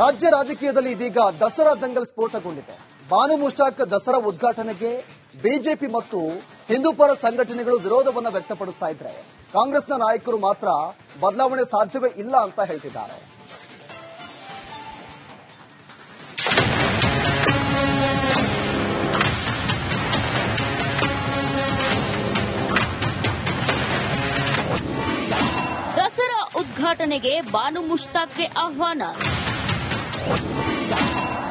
ರಾಜ್ಯ ರಾಜಕೀಯದಲ್ಲಿ ಇದೀಗ ದಸರಾ ದಂಗಲ್ ಸ್ಫೋಟಗೊಂಡಿದೆ. ಬಾನು ಮುಷ್ತಾಕ್ ದಸರಾ ಉದ್ಘಾಟನೆಗೆ ಬಿಜೆಪಿ ಮತ್ತು ಹಿಂದೂಪರ ಸಂಘಟನೆಗಳು ವಿರೋಧವನ್ನು ವ್ಯಕ್ತಪಡಿಸ್ತಾ ಇದ್ರೆ ಕಾಂಗ್ರೆಸ್ನ ನಾಯಕರು ಮಾತ್ರ ಬದಲಾವಣೆ ಸಾಧ್ಯವೇ ಇಲ್ಲ ಅಂತ ಹೇಳ್ತಿದ್ದಾರೆ. ದಸರಾ ಉದ್ಘಾಟನೆಗೆ ಬಾನು ಮುಷ್ತಾಕ್ಗೆ ಆಹ್ವಾನ.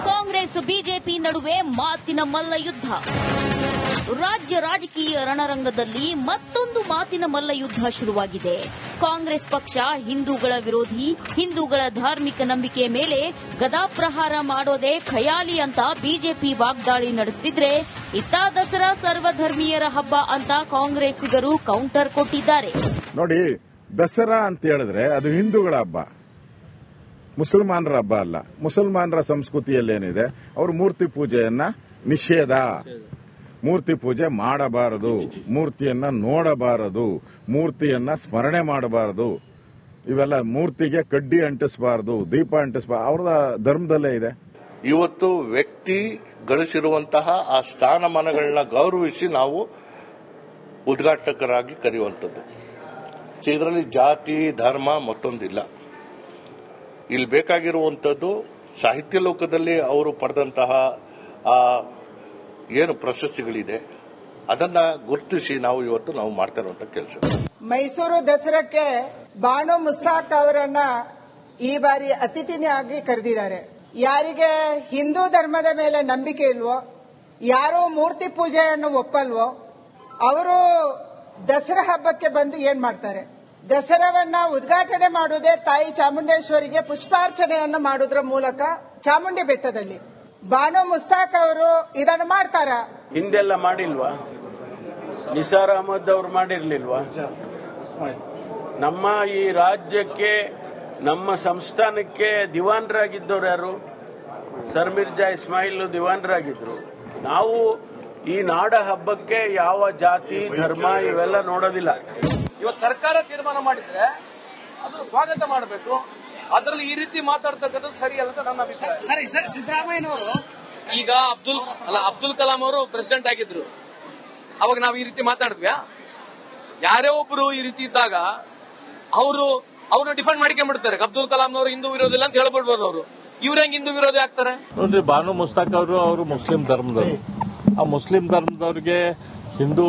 ಕಾಂಗ್ರೆಸ್, ಬಿಜೆಪಿ ನಡುವೆ ಮಾತಿನ ಮಲ್ಲಯುದ್ಧ. ರಾಜ್ಯ ರಾಜಕೀಯ ರಣರಂಗದಲ್ಲಿ ಮತ್ತೊಂದು ಮಾತಿನ ಮಲ್ಲಯುದ್ಧ ಶುರುವಾಗಿದೆ. ಕಾಂಗ್ರೆಸ್ ಪಕ್ಷ ಹಿಂದೂಗಳ ವಿರೋಧಿ, ಹಿಂದೂಗಳ ಧಾರ್ಮಿಕ ನಂಬಿಕೆ ಮೇಲೆ ಗದಾಪ್ರಹಾರ ಮಾಡೋದೇ ಖಯಾಲಿ ಅಂತ ಬಿಜೆಪಿ ವಾಗ್ದಾಳಿ ನಡೆಸುತ್ತಿದ್ರೆ ಇತ್ತ ದಸರಾ ಸರ್ವಧರ್ಮೀಯರ ಹಬ್ಬ ಅಂತ ಕಾಂಗ್ರೆಸ್ಸಿಗರು ಕೌಂಟರ್ ಕೊಟ್ಟಿದ್ದಾರೆ. ನೋಡಿ, ದಸರಾ ಅಂತ ಹೇಳಿದ್ರೆ ಅದು ಹಿಂದೂಗಳ ಹಬ್ಬ. ಮುಸಲ್ಮಾನರ ಹಬ್ಬ ಅಲ್ಲ. ಮುಸಲ್ಮಾನರ ಸಂಸ್ಕೃತಿಯಲ್ಲಿ ಏನಿದೆ ಅವರು ಮೂರ್ತಿ ಪೂಜೆಯನ್ನ ನಿಷೇಧ. ಮೂರ್ತಿ ಪೂಜೆ ಮಾಡಬಾರದು. ಮೂರ್ತಿಯನ್ನ ನೋಡಬಾರದು. ಮೂರ್ತಿಯನ್ನ ಸ್ಮರಣೆ ಮಾಡಬಾರದು. ಇವೆಲ್ಲ ಮೂರ್ತಿಗೆ ಕಡ್ಡಿ ಅಂಟಿಸಬಾರದು, ದೀಪ ಅಂಟಿಸಬಾರದು. ಅವ್ರದ ಧರ್ಮದಲ್ಲೇ ಇದೆ. ಇವತ್ತು ವ್ಯಕ್ತಿ ಗಳಿಸಿರುವಂತಹ ಆ ಸ್ಥಾನಮಾನಗಳನ್ನ ಗೌರವಿಸಿ ನಾವು ಉದ್ಘಾಟಕರಾಗಿ ಕರೆಯುವಂಥದ್ದು. ಇದರಲ್ಲಿ ಜಾತಿ, ಧರ್ಮ ಮತ್ತೊಂದಿಲ್ಲ. ಇಲ್ಲಿ ಬೇಕಾಗಿರುವಂಥದ್ದು ಸಾಹಿತ್ಯ ಲೋಕದಲ್ಲಿ ಅವರು ಪಡೆದಂತಹ ಏನು ಪ್ರಶಸ್ತಿಗಳಿದೆ, ಅದನ್ನ ಗುರುತಿಸಿ ನಾವು ಇವತ್ತು ನಾವು ಮಾಡ್ತಾ ಇರುವಂತ ಕೆಲಸ. ಮೈಸೂರು ದಸರಾಕ್ಕೆ ಬಾಣು ಮುಸ್ತಾಕ್ ಅವರನ್ನ ಈ ಬಾರಿ ಅತಿಥಿನಿಯಾಗಿ ಕರೆದಿದ್ದಾರೆ. ಯಾರಿಗೆ ಹಿಂದೂ ಧರ್ಮದ ಮೇಲೆ ನಂಬಿಕೆ ಇಲ್ವೋ, ಯಾರು ಮೂರ್ತಿ ಪೂಜೆಯನ್ನು ಒಪ್ಪಲ್ವೋ, ಅವರು ದಸರಾ ಹಬ್ಬಕ್ಕೆ ಬಂದು ಏನ್ ಮಾಡ್ತಾರೆ? ದಸರಾವನ್ನ ಉದ್ಘಾಟನೆ ಮಾಡುವುದೇ ತಾಯಿ ಚಾಮುಂಡೇಶ್ವರಿಗೆ ಪುಷ್ಪಾರ್ಚನೆಯನ್ನು ಮಾಡುವುದರ ಮೂಲಕ ಚಾಮುಂಡಿ ಬೆಟ್ಟದಲ್ಲಿ. ಬಾನು ಮುಸ್ತಾಕ್ ಅವರು ಇದನ್ನು ಮಾಡ್ತಾರಾ? ಹಿಂದೆಲ್ಲ ಮಾಡಿಲ್ವಾ? ನಿಸಾರ್ ಅಹಮದ್ ಅವರು ಮಾಡಿರ್ಲಿಲ್ವಾ? ನಮ್ಮ ಈ ರಾಜ್ಯಕ್ಕೆ, ನಮ್ಮ ಸಂಸ್ಥಾನಕ್ಕೆ ದಿವಾನರಾಗಿದ್ದವ್ರು ಯಾರು? ಸರ್ ಮಿರ್ಜಾ ಇಸ್ಮಾಯಿಲ್ ದಿವಾನ್ರಾಗಿದ್ರು. ನಾವು ಈ ನಾಡ ಹಬ್ಬಕ್ಕೆ ಯಾವ ಜಾತಿ, ಧರ್ಮ ಇವೆಲ್ಲ ನೋಡೋದಿಲ್ಲ. ಇವತ್ತು ಸರ್ಕಾರ ತೀರ್ಮಾನ ಮಾಡಿದ್ರೆ ಅದು ಸ್ವಾಗತ ಮಾಡಬೇಕು. ಅದರಲ್ಲಿ ಈ ರೀತಿ ಮಾತಾಡ್ತಕ್ಕಂಥದ್ದು ಸರಿಯಲ್ಲ ಅಂತ ನನ್ನ ಅಭಿಪ್ರಾಯ. ಸರಿ ಸರ್ ಸಿದ್ದರಾಮಯ್ಯನವರು ಈಗ ಅಬ್ದುಲ್ ಅಲ್ಲ ಅಬ್ದುಲ್ ಕಲಾಂ ಅವರು ಪ್ರೆಸಿಡೆಂಟ್ ಆಗಿದ್ರು. ಅವಾಗ ನಾವು ಈ ರೀತಿ ಮಾತಾಡಿದ್ವ್ಯಾ? ಯಾರೇ ಒಬ್ರು ಈ ರೀತಿ ಇದ್ದಾಗ ಅವರು ಅವ್ರನ್ನ ಡಿಫೆಂಡ್ ಮಾಡ್ಕೊಂಡ್ಬಿಡ್ತಾರೆ ಅಬ್ದುಲ್ ಕಲಾಂನವರು ಹಿಂದೂ ವಿರೋಧಿಲ್ಲ ಅಂತ ಹೇಳ್ಬಿಡ್ಬೋದು ಅವರು. ಇವ್ರ ಹೆಂಗ್ ಹಿಂದೂ ವಿರೋಧಿ ಆಗ್ತಾರೆ? ನೋಡ್ರಿ ಬಾನು ಮುಸ್ತಾಕ್ ಅವರು ಅವರು ಮುಸ್ಲಿಂ ಧರ್ಮದವರು. ಆ ಮುಸ್ಲಿಂ ಧರ್ಮದವ್ರಿಗೆ ಹಿಂದೂ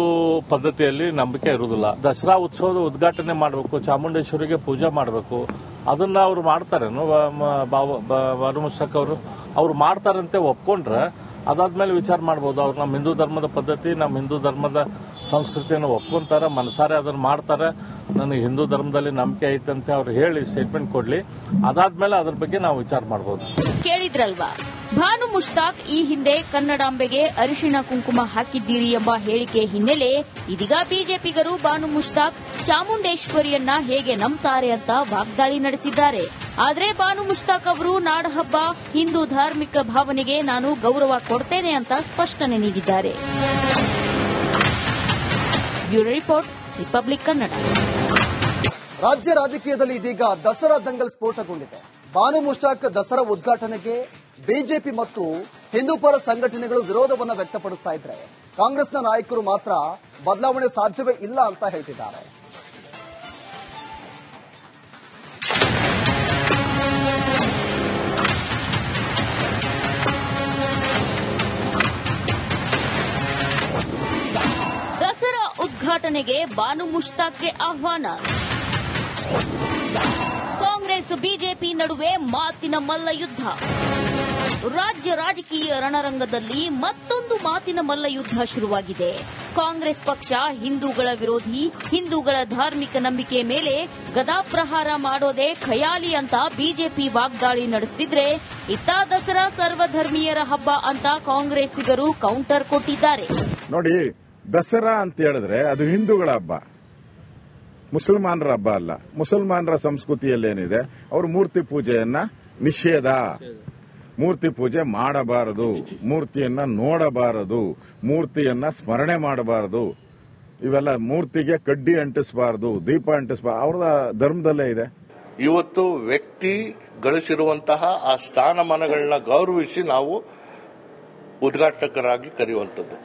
ಪದ್ಧತಿಯಲ್ಲಿ ನಂಬಿಕೆ ಇರುವುದಿಲ್ಲ. ದಸರಾ ಉತ್ಸವದ ಉದ್ಘಾಟನೆ ಮಾಡಬೇಕು, ಚಾಮುಂಡೇಶ್ವರಿಗೆ ಪೂಜೆ ಮಾಡಬೇಕು. ಅದನ್ನ ಅವರು ಮಾಡ್ತಾರೇನು ಬ- ಮ- ಬಾವ- ಬ- ಬಾನು ಅವರು. ಅವ್ರು ಮಾಡ್ತಾರಂತೆ ಒಪ್ಕೊಂಡ್ರೆ ಅದಾದ್ಮೇಲೆ ವಿಚಾರ ಮಾಡ್ಬೋದು. ಅವ್ರು ನಮ್ಮ ಹಿಂದೂ ಧರ್ಮದ ಪದ್ಧತಿ, ನಮ್ಮ ಹಿಂದೂ ಧರ್ಮದ ಸಂಸ್ಕೃತಿಯನ್ನು ಒಪ್ಕೊಂತಾರೆ, ಮನಸಾರೆ ಅದನ್ನ ಮಾಡ್ತಾರೆ. ನನಗೆ ಹಿಂದೂ ಧರ್ಮದಲ್ಲಿ ನಂಬಿಕೆ ಐತಂತೆ ಅವ್ರು ಹೇಳಿ ಸ್ಟೇಟ್ಮೆಂಟ್ ಕೊಡ್ಲಿ. ಅದಾದ್ಮೇಲೆ ಅದ್ರ ಬಗ್ಗೆ ನಾವು ವಿಚಾರ ಮಾಡ್ಬೋದು. ಕೇಳಿದ್ರಲ್ವಾ? ಭಾನು ಮುಷ್ತಾಕ್ ಈ ಹಿಂದೆ ಕನ್ನಡಾಂಬೆಗೆ ಅರಿಶಿಣ ಕುಂಕುಮ ಹಾಕಿದ್ದೀರಿ ಎಂಬ ಹೇಳಿಕೆ ಹಿನ್ನೆಲೆ ಇದೀಗ ಬಿಜೆಪಿಗರು ಭಾನು ಮುಷ್ತಾಕ್ ಚಾಮುಂಡೇಶ್ವರಿಯನ್ನ ಹೇಗೆ ನಂಬ್ತಾರೆ ಅಂತ ವಾಗ್ದಾಳಿ ನಡೆಸಿದ್ದಾರೆ. ಆದರೆ ಭಾನು ಮುಷ್ತಾಕ್ ಅವರು ನಾಡಹಬ್ಬ ಹಿಂದೂ ಧಾರ್ಮಿಕ ಭಾವನೆಗೆ ನಾನು ಗೌರವ ಕೊಡ್ತೇನೆ ಅಂತ ಸ್ಪಷ್ಟನೆ ನೀಡಿದ್ದಾರೆ. Report, Republic Kannada. ರಾಜ್ಯ ರಾಜಕೀಯದಲ್ಲಿ ಇದೀಗ ದಸರಾ ದಂಗಲ್ ಸ್ಫೋಟಗೊಂಡಿದೆ. ಭಾನು ಮುಷ್ತಾಕ್ ದಸರಾ ಉದ್ಘಾಟನೆಗೆ ಬಿಜೆಪಿ ಮತ್ತು ಹಿಂದೂಪರ ಸಂಘಟನೆಗಳು ವಿರೋಧವನ್ನು ವ್ಯಕ್ತಪಡಿಸ್ತಾ ಇದ್ರೆ ಕಾಂಗ್ರೆಸ್ನ ನಾಯಕರು ಮಾತ್ರ ಬದಲಾವಣೆ ಸಾಧ್ಯವೇ ಇಲ್ಲ ಅಂತ ಹೇಳ್ತಿದ್ದಾರೆ. ದಸರಾ ಉದ್ಘಾಟನೆಗೆ ಬಾನು ಮುಷ್ತಾಕ್ಗೆ ಆಹ್ವಾನ. ಕಾಂಗ್ರೆಸ್, ಬಿಜೆಪಿ ನಡುವೆ ಮಾತಿನ ಮಲ್ಲಯುದ್ಧ ರಾಜ್ಯ ರಾಜಕೀಯ ರಣರಂಗದಲ್ಲಿ ಮತ್ತೊಂದು ಮಾತಿನ ಮಲ್ಲಯುದ್ಧ ಶುರುವಾಗಿದೆ. ಕಾಂಗ್ರೆಸ್ ಪಕ್ಷ ಹಿಂದೂಗಳ ವಿರೋಧಿ, ಹಿಂದೂಗಳ ಧಾರ್ಮಿಕ ನಂಬಿಕೆ ಮೇಲೆ ಗದಾಪ್ರಹಾರ ಮಾಡೋದೇ ಖಯಾಲಿ ಅಂತ ಬಿಜೆಪಿ ವಾಗ್ದಾಳಿ ನಡೆಸುತ್ತಿದ್ರೆ ಇತ್ತ ದಸರಾ ಸರ್ವಧರ್ಮೀಯರ ಹಬ್ಬ ಅಂತ ಕಾಂಗ್ರೆಸ್ಸಿಗರು ಕೌಂಟರ್ ಕೊಟ್ಟಿದ್ದಾರೆ. ನೋಡಿ, ದಸರಾ ಅಂತ ಹೇಳಿದ್ರೆ ಅದು ಹಿಂದೂಗಳ ಹಬ್ಬ. ಮುಸಲ್ಮಾನರ ಹಬ್ಬ ಅಲ್ಲ. ಮುಸಲ್ಮಾನರ ಸಂಸ್ಕೃತಿಯಲ್ಲಿ ಏನಿದೆ ಅವರು ಮೂರ್ತಿ ಪೂಜೆಯನ್ನ ನಿಷೇಧ. ಮೂರ್ತಿ ಪೂಜೆ ಮಾಡಬಾರದು, ಮೂರ್ತಿಯನ್ನ ನೋಡಬಾರದು, ಮೂರ್ತಿಯನ್ನ ಸ್ಮರಣೆ ಮಾಡಬಾರದು. ಇವೆಲ್ಲ ಮೂರ್ತಿಗೆ ಕಡ್ಡಿ ಅಂಟಿಸಬಾರದು, ದೀಪ ಅಂಟಿಸಬಾರದು, ಅವ್ರದ ಧರ್ಮದಲ್ಲೇ ಇದೆ. ಇವತ್ತು ವ್ಯಕ್ತಿ ಗಳಿಸಿರುವಂತಹ ಆ ಸ್ಥಾನಮಾನಗಳನ್ನ ಗೌರವಿಸಿ ನಾವು ಉದ್ಘಾಟಕರಾಗಿ ಕರೆಯುವಂಥದ್ದು.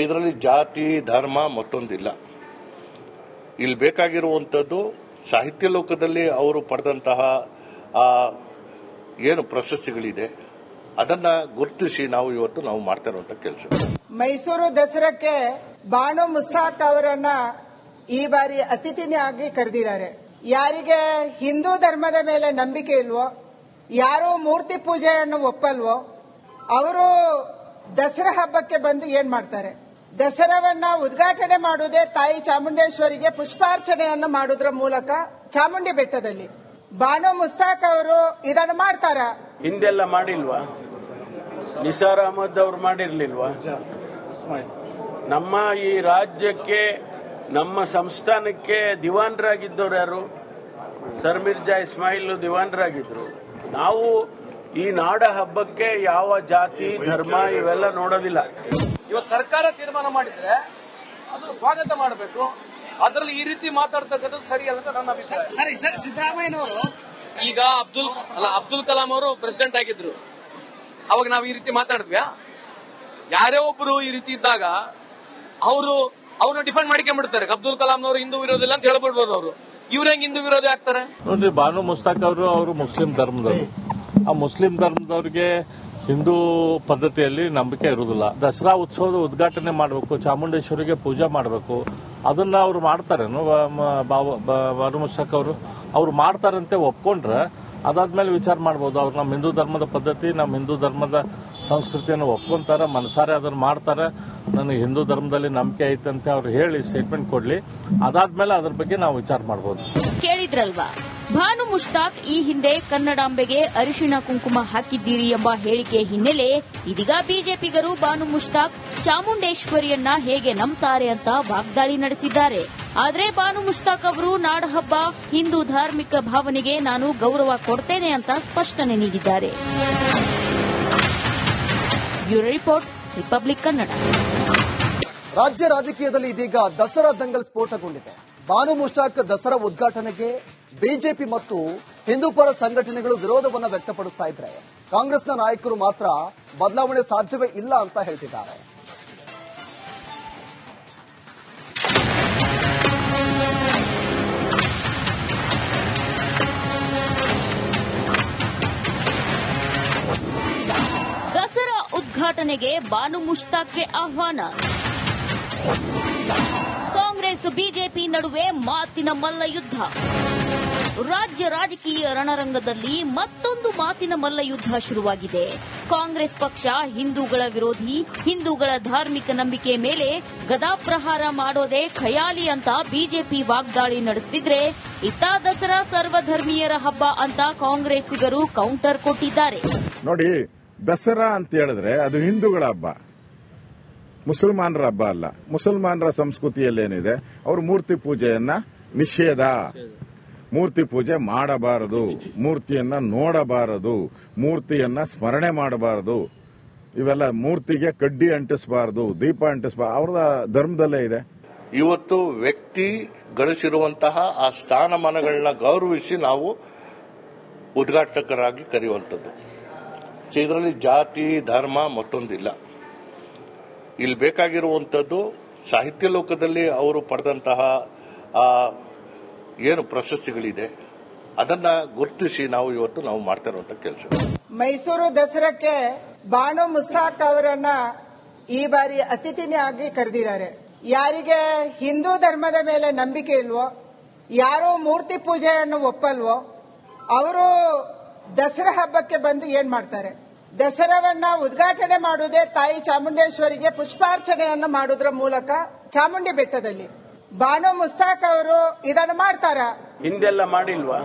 ಇದರಲ್ಲಿ ಜಾತಿ, ಧರ್ಮ ಮತ್ತೊಂದಿಲ್ಲ. ಇಲ್ಲಿ ಬೇಕಾಗಿರುವಂಥದ್ದು ಸಾಹಿತ್ಯ ಲೋಕದಲ್ಲಿ ಅವರು ಪಡೆದಂತಹ ಆ ಏನು ಪ್ರಶಸ್ತಿಗಳಿದೆ, ಅದನ್ನ ಗುರುತಿಸಿ ನಾವು ಇವತ್ತು ನಾವು ಮಾಡ್ತಾ ಇರುವಂತ ಕೆಲಸ. ಮೈಸೂರು ದಸರಾಕ್ಕೆ ಬಾಣು ಮುಸ್ತಾಕ್ ಅವರನ್ನ ಈ ಬಾರಿ ಅತಿಥಿನಿಯಾಗಿ ಕರೆದಿದ್ದಾರೆ. ಯಾರಿಗೆ ಹಿಂದೂ ಧರ್ಮದ ಮೇಲೆ ನಂಬಿಕೆ ಇಲ್ವೋ, ಯಾರು ಮೂರ್ತಿ ಪೂಜೆಯನ್ನು ಒಪ್ಪಲ್ವೋ, ಅವರು ದಸರಾ ಹಬ್ಬಕ್ಕೆ ಬಂದು ಏನ್ ಮಾಡ್ತಾರೆ? ದಸರಾವನ್ನ ಉದ್ಘಾಟನೆ ಮಾಡುವುದೇ ತಾಯಿ ಚಾಮುಂಡೇಶ್ವರಿಗೆ ಪುಷ್ಪಾರ್ಚನೆಯನ್ನು ಮಾಡುವುದರ ಮೂಲಕ ಚಾಮುಂಡಿ ಬೆಟ್ಟದಲ್ಲಿ. ಬಾನು ಮುಸ್ತಾಕ್ ಅವರು ಇದನ್ನು ಮಾಡ್ತಾರ? ಹಿಂದೆಲ್ಲ ಮಾಡಿಲ್ವಾ? ನಿಸಾರ್ ಅಹಮದ್ ಅವ್ರು ಮಾಡಿರ್ಲಿಲ್ವಾ? ನಮ್ಮ ಈ ರಾಜ್ಯಕ್ಕೆ ನಮ್ಮ ಸಂಸ್ಥಾನಕ್ಕೆ ದಿವಾನರಾಗಿದ್ದವ್ರು ಯಾರು? ಸರ್ ಮಿರ್ಜಾ ಇಸ್ಮಾಯಿಲ್ ದಿವಾನ್ರಾಗಿದ್ರು. ನಾವು ಈ ನಾಡ ಹಬ್ಬಕ್ಕೆ ಯಾವ ಜಾತಿ ಧರ್ಮ ಇವೆಲ್ಲ ನೋಡೋದಿಲ್ಲ. ಇವತ್ತು ಸರ್ಕಾರ ತೀರ್ಮಾನ ಮಾಡಿದ್ರೆ ಅದು ಸ್ವಾಗತ ಮಾಡಬೇಕು. ಅದರಲ್ಲಿ ಈ ರೀತಿ ಮಾತಾಡ್ತಕ್ಕಂಥದ್ದು ಸರಿಯಲ್ಲ ಅಂತ ನನ್ನ ಅಭಿಪ್ರಾಯ. ಸರಿ ಸರ್ ಸಿದ್ದರಾಮಯ್ಯನವರು. ಈಗ ಅಬ್ದುಲ್ ಅಲ್ಲ ಅಬ್ದುಲ್ ಕಲಾಂ ಅವರು ಪ್ರೆಸಿಡೆಂಟ್ ಆಗಿದ್ರು. ಅವಾಗ ನಾವು ಈ ರೀತಿ ಮಾತಾಡಿದ್ವ್ಯಾ ಯಾರೇ ಒಬ್ರು ಈ ರೀತಿ ಇದ್ದಾಗ ಅವರು ಅವ್ರನ್ನ ಡಿಫೆಂಡ್ ಮಾಡ್ಕೊಂಡ್ಬಿಡ್ತಾರೆ ಅಬ್ದುಲ್ ಕಲಾಂನವರು ಹಿಂದೂ ವಿರೋಧಿಲ್ಲ ಅಂತ ಹೇಳ್ಬಿಡ್ಬೋದು ಅವರು. ಇವ್ರ ಹೆಂಗ್ ಹಿಂದೂ ವಿರೋಧಿ ಆಗ್ತಾರೆ? ನೋಡ್ರಿ ಬಾನು ಮುಸ್ತಾಕ್ ಅವರು ಅವರು ಮುಸ್ಲಿಂ ಧರ್ಮದವರು. ಆ ಮುಸ್ಲಿಂ ಧರ್ಮದವ್ರಿಗೆ ಹಿಂದೂ ಪದ್ಧತಿಯಲ್ಲಿ ನಂಬಿಕೆ ಇರುವುದಿಲ್ಲ. ದಸರಾ ಉತ್ಸವದ ಉದ್ಘಾಟನೆ ಮಾಡಬೇಕು, ಚಾಮುಂಡೇಶ್ವರಿಗೆ ಪೂಜೆ ಮಾಡಬೇಕು. ಅದನ್ನ ಅವರು ಮಾಡ್ತಾರೇನು ಬ- ಮ- ಬಾವ- ಬ- ಬಾನು ಮುಸ್ತಾಕ್ ಅವರು, ಅವ್ರು ಮಾಡ್ತಾರಂತೆ ಒಪ್ಕೊಂಡ್ರೆ ಅದಾದ್ಮೇಲೆ ವಿಚಾರ ಮಾಡ್ಬೋದು. ಅವ್ರು ನಮ್ಮ ಹಿಂದೂ ಧರ್ಮದ ಪದ್ಧತಿ, ನಮ್ಮ ಹಿಂದೂ ಧರ್ಮದ ಸಂಸ್ಕೃತಿಯನ್ನು ಒಪ್ಕೊಂತಾರ, ಮನಸಾರೆ ಅದನ್ನ ಮಾಡ್ತಾರೆ. ನನಗೆ ಹಿಂದೂ ಧರ್ಮದಲ್ಲಿ ನಂಬಿಕೆ ಐತೆ ಅಂತ ಅವ್ರು ಹೇಳಿ ಸ್ಟೇಟ್ಮೆಂಟ್ ಕೊಡ್ಲಿ. ಅದಾದ್ಮೇಲೆ ಅದ್ರ ಬಗ್ಗೆ ನಾವು ವಿಚಾರ ಮಾಡ್ಬೋದು. ಕೇಳಿದ್ರಲ್ವಾ? ಭಾನು ಮುಷ್ತಾಕ್ ಈ ಹಿಂದೆ ಕನ್ನಡಾಂಬೆಗೆ ಅರಿಶಿಣ ಕುಂಕುಮ ಹಾಕಿದ್ದೀರಿ ಎಂಬ ಹೇಳಿಕೆ ಹಿನ್ನೆಲೆ ಇದೀಗ ಬಿಜೆಪಿಗರು ಭಾನು ಮುಷ್ತಾಕ್ ಚಾಮುಂಡೇಶ್ವರಿಯನ್ನ ಹೇಗೆ ನಂಬ್ತಾರೆ ಅಂತ ವಾಗ್ದಾಳಿ ನಡೆಸಿದ್ದಾರೆ. ಆದರೆ ಭಾನು ಮುಷ್ತಾಕ್ ಅವರು ನಾಡಹಬ್ಬ ಹಿಂದೂ ಧಾರ್ಮಿಕ ಭಾವನೆಗೆ ನಾನು ಗೌರವ ಕೊಡ್ತೇನೆ ಅಂತ ಸ್ಪಷ್ಟನೆ ನೀಡಿದ್ದಾರೆ. Report, Republic Kannada. ರಾಜ್ಯ ರಾಜಕೀಯದಲ್ಲಿ ಇದೀಗ ದಸರಾ ದಂಗಲ್ ಸ್ಫೋಟಗೊಂಡಿದೆ. ಬಾನು ಮುಷ್ತಾಕ್ ದಸರಾ ಉದ್ಘಾಟನೆಗೆ ಬಿಜೆಪಿ ಮತ್ತು ಹಿಂದೂಪರ ಸಂಘಟನೆಗಳು ವಿರೋಧವನ್ನು ವ್ಯಕ್ತಪಡಿಸ್ತಾ ಇದ್ರೆ ಕಾಂಗ್ರೆಸ್ನ ನಾಯಕರು ಮಾತ್ರ ಬದಲಾವಣೆ ಸಾಧ್ಯವೇ ಇಲ್ಲ ಅಂತ ಹೇಳ್ತಿದ್ದಾರೆ. ದಸರಾ ಉದ್ಘಾಟನೆಗೆ ಬಾನು ಮುಷ್ತಾಕ್ಗೆ ಆಹ್ವಾನ. ಕಾಂಗ್ರೆಸ್ ಬಿಜೆಪಿ ನಡುವೆ ಮಾತಿನ ಮಲ್ಲಯುದ್ಧ. ರಾಜ್ಯ ರಾಜಕೀಯ ರಣರಂಗದಲ್ಲಿ ಮತ್ತೊಂದು ಮಾತಿನ ಮಲ್ಲಯುದ್ಧ ಶುರುವಾಗಿದೆ. ಕಾಂಗ್ರೆಸ್ ಪಕ್ಷ ಹಿಂದೂಗಳ ವಿರೋಧಿ, ಹಿಂದೂಗಳ ಧಾರ್ಮಿಕ ನಂಬಿಕೆ ಮೇಲೆ ಗದಾಪ್ರಹಾರ ಮಾಡೋದೇ ಖಯಾಲಿ ಅಂತ ಬಿಜೆಪಿ ವಾಗ್ದಾಳಿ ನಡೆಸುತ್ತಿದ್ರೆ ಇತ್ತ ದಸರಾ ಸರ್ವಧರ್ಮೀಯರ ಹಬ್ಬ ಅಂತ ಕಾಂಗ್ರೆಸ್ಸಿಗರು ಕೌಂಟರ್ ಕೊಟ್ಟಿದ್ದಾರೆ. ನೋಡಿ, ದಸರಾ ಅಂತ ಹೇಳಿದ್ರೆ ಅದು ಹಿಂದೂಗಳ ಹಬ್ಬ. ಮುಸಲ್ಮಾನರ ಹಬ್ಬ ಅಲ್ಲ. ಮುಸಲ್ಮಾನರ ಸಂಸ್ಕೃತಿಯಲ್ಲಿ ಏನಿದೆ ಅವರು ಮೂರ್ತಿ ಪೂಜೆಯನ್ನ ನಿಷೇಧ. ಮೂರ್ತಿ ಪೂಜೆ ಮಾಡಬಾರದು. ಮೂರ್ತಿಯನ್ನ ನೋಡಬಾರದು. ಮೂರ್ತಿಯನ್ನ ಸ್ಮರಣೆ ಮಾಡಬಾರದು. ಇವೆಲ್ಲ ಮೂರ್ತಿಗೆ ಕಡ್ಡಿ ಅಂಟಿಸಬಾರದು, ದೀಪ ಅಂಟಿಸಬಾರದು. ಅವ್ರದ ಧರ್ಮದಲ್ಲೇ ಇದೆ. ಇವತ್ತು ವ್ಯಕ್ತಿ ಗಳಿಸಿರುವಂತಹ ಆ ಸ್ಥಾನಮಾನಗಳನ್ನ ಗೌರವಿಸಿ ನಾವು ಉದ್ಘಾಟಕರಾಗಿ ಕರೆಯುವಂಥದ್ದು. ಇದರಲ್ಲಿ ಜಾತಿ, ಧರ್ಮ ಮತ್ತೊಂದಿಲ್ಲ. ಇಲ್ಲಿ ಬೇಕಾಗಿರುವಂಥದ್ದು ಸಾಹಿತ್ಯ ಲೋಕದಲ್ಲಿ ಅವರು ಪಡೆದಂತಹ ಏನು ಪ್ರಶಸ್ತಿಗಳಿದೆ, ಅದನ್ನ ಗುರುತಿಸಿ ನಾವು ಇವತ್ತು ನಾವು ಮಾಡ್ತಾ ಇರುವಂತ ಕೆಲಸ. ಮೈಸೂರು ದಸರಾಕ್ಕೆ ಬಾಣು ಮುಸ್ತಾಕ್ ಅವರನ್ನ ಈ ಬಾರಿ ಅತಿಥಿನಿಯಾಗಿ ಕರೆದಿದ್ದಾರೆ. ಯಾರಿಗೆ ಹಿಂದೂ ಧರ್ಮದ ಮೇಲೆ ನಂಬಿಕೆ ಇಲ್ವೋ, ಯಾರು ಮೂರ್ತಿ ಪೂಜೆಯನ್ನು ಒಪ್ಪಲ್ವೋ, ಅವರು ದಸರಾ ಹಬ್ಬಕ್ಕೆ ಬಂದು ಏನ್ ಮಾಡ್ತಾರೆ? ದಸರಾವನ್ನ ಉದ್ಘಾಟನೆ ಮಾಡುವುದೇ ತಾಯಿ ಚಾಮುಂಡೇಶ್ವರಿಗೆ ಪುಷ್ಪಾರ್ಚನೆಯನ್ನು ಮಾಡುವುದರ ಮೂಲಕ ಚಾಮುಂಡಿ ಬೆಟ್ಟದಲ್ಲಿ. ಬಾನು ಮುಸ್ತಾಕ್ ಅವರು ಇದನ್ನು ಮಾಡ್ತಾರ? ಹಿಂದೆಲ್ಲ ಮಾಡಿಲ್ವಾ?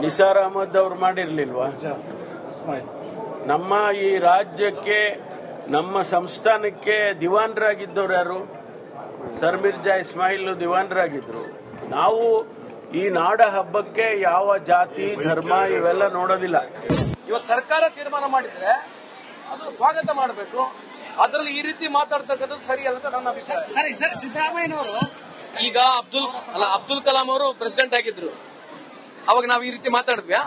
ನಿಸಾರ್ ಅಹಮದ್ ಅವರು ಮಾಡಿರ್ಲಿಲ್ವಾ? ನಮ್ಮ ಈ ರಾಜ್ಯಕ್ಕೆ ನಮ್ಮ ಸಂಸ್ಥಾನಕ್ಕೆ ದಿವಾನ್ರಾಗಿದ್ದವ್ರು ಯಾರು? ಸರ್ ಮಿರ್ಜಾ ಇಸ್ಮಾಯಿಲ್ ದಿವಾನ್ರಾಗಿದ್ರು. ನಾವು ಈ ನಾಡ ಹಬ್ಬಕ್ಕೆ ಯಾವ ಜಾತಿ ಧರ್ಮ ಇವೆಲ್ಲ ನೋಡೋದಿಲ್ಲ. ಇವತ್ತು ಸರ್ಕಾರ ತೀರ್ಮಾನ ಮಾಡಿದ್ರೆ ಅದು ಸ್ವಾಗತ ಮಾಡಬೇಕು. ಅದರಲ್ಲಿ ಈ ರೀತಿ ಮಾತಾಡ್ತಕ್ಕಂಥದ್ದು ಸರಿಯಲ್ಲ ಅಂತ ನನ್ನ ಅಭಿಪ್ರಾಯ. ಸರಿ ಸರ್ ಸಿದ್ದರಾಮಯ್ಯನವರು. ಈಗ ಅಬ್ದುಲ್ ಅಲ್ಲ ಅಬ್ದುಲ್ ಕಲಾಂ ಅವರು ಪ್ರೆಸಿಡೆಂಟ್ ಆಗಿದ್ರು. ಅವಾಗ ನಾವು ಈ ರೀತಿ ಮಾತಾಡಿದ್ವಿ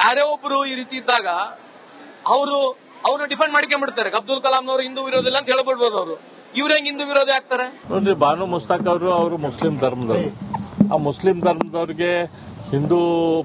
ಯಾರೇ ಒಬ್ರು ಈ ರೀತಿ ಇದ್ದಾಗ ಅವರು ಅವ್ರನ್ನ ಡಿಫೆಂಡ್ ಮಾಡ್ಕೊಂಡ್ಬಿಡ್ತಾರೆ. ಅಬ್ದುಲ್ ಕಲಾಂನವರು ಹಿಂದೂ ವಿರೋಧ ಇಲ್ಲ ಅಂತ ಹೇಳ್ಬಿಡ್ಬೋದು ಅವರು. ಇವ್ರ ಹೆಂಗ್ ಹಿಂದೂ ವಿರೋಧಿ ಆಗ್ತಾರೆ? ನೋಡ್ರಿ ಬಾನು ಮುಸ್ತಾಕ್ ಅವರು ಅವರು ಮುಸ್ಲಿಂ ಧರ್ಮದವರು. ಆ ಮುಸ್ಲಿಂ ಧರ್ಮದವ್ರಿಗೆ ಹಿಂದೂ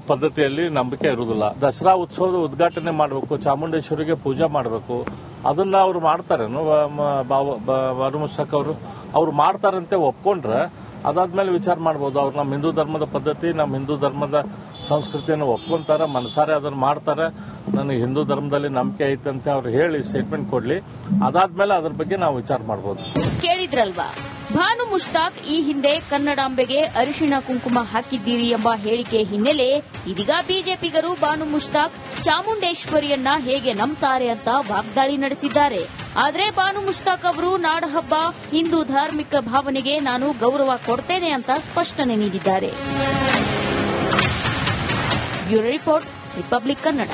ಪದ್ಧತಿಯಲ್ಲಿ ನಂಬಿಕೆ ಇರುವುದಿಲ್ಲ. ದಸರಾ ಉತ್ಸವದ ಉದ್ಘಾಟನೆ ಮಾಡಬೇಕು, ಚಾಮುಂಡೇಶ್ವರಿಗೆ ಪೂಜೆ ಮಾಡಬೇಕು. ಅದನ್ನ ಅವರು ಮಾಡ್ತಾರೇನು ಬ- ಮ- ಬಾವ- ಬ- ಬಾನು ಮುಸ್ತಾಕ್ ಅವರು. ಅವ್ರು ಮಾಡ್ತಾರಂತೆ ಒಪ್ಕೊಂಡ್ರೆ ಅದಾದ್ಮೇಲೆ ವಿಚಾರ ಮಾಡ್ಬೋದು. ಅವ್ರು ನಮ್ಮ ಹಿಂದೂ ಧರ್ಮದ ಪದ್ಧತಿ, ನಮ್ಮ ಹಿಂದೂ ಧರ್ಮದ ಸಂಸ್ಕೃತಿಯನ್ನು ಒಪ್ಕೊಂತಾರೆ, ಮನಸಾರೆ ಅದನ್ನ ಮಾಡ್ತಾರೆ. ನನಗೆ ಹಿಂದೂ ಧರ್ಮದಲ್ಲಿ ನಂಬಿಕೆ ಐತೆ ಅಂತ ಅವ್ರು ಹೇಳಿ ಸ್ಟೇಟ್ಮೆಂಟ್ ಕೊಡ್ಲಿ. ಅದಾದ್ಮೇಲೆ ಅದ್ರ ಬಗ್ಗೆ ನಾವು ವಿಚಾರ ಮಾಡ್ಬೋದು. ಕೇಳಿದ್ರಲ್ವಾ? ಭಾನು ಮುಷ್ತಾಕ್ ಈ ಹಿಂದೆ ಕನ್ನಡಾಂಬೆಗೆ ಅರಿಶಿಣ ಕುಂಕುಮ ಹಾಕಿದ್ದೀರಿ ಎಂಬ ಹೇಳಿಕೆ ಹಿನ್ನೆಲೆ ಇದೀಗ ಬಿಜೆಪಿಗರು ಭಾನು ಮುಷ್ತಾಕ್ ಚಾಮುಂಡೇಶ್ವರಿಯನ್ನ ಹೇಗೆ ನಂಬ್ತಾರೆ ಅಂತ ವಾಗ್ದಾಳಿ ನಡೆಸಿದ್ದಾರೆ. ಆದರೆ ಭಾನು ಮುಷ್ತಾಕ್ ಅವರು ನಾಡಹಬ್ಬ ಹಿಂದೂ ಧಾರ್ಮಿಕ ಭಾವನೆಗೆ ನಾನು ಗೌರವ ಕೊಡ್ತೇನೆ ಅಂತ ಸ್ಪಷ್ಟನೆ ನೀಡಿದ್ದಾರೆ. Bureau report, Republic Kannada.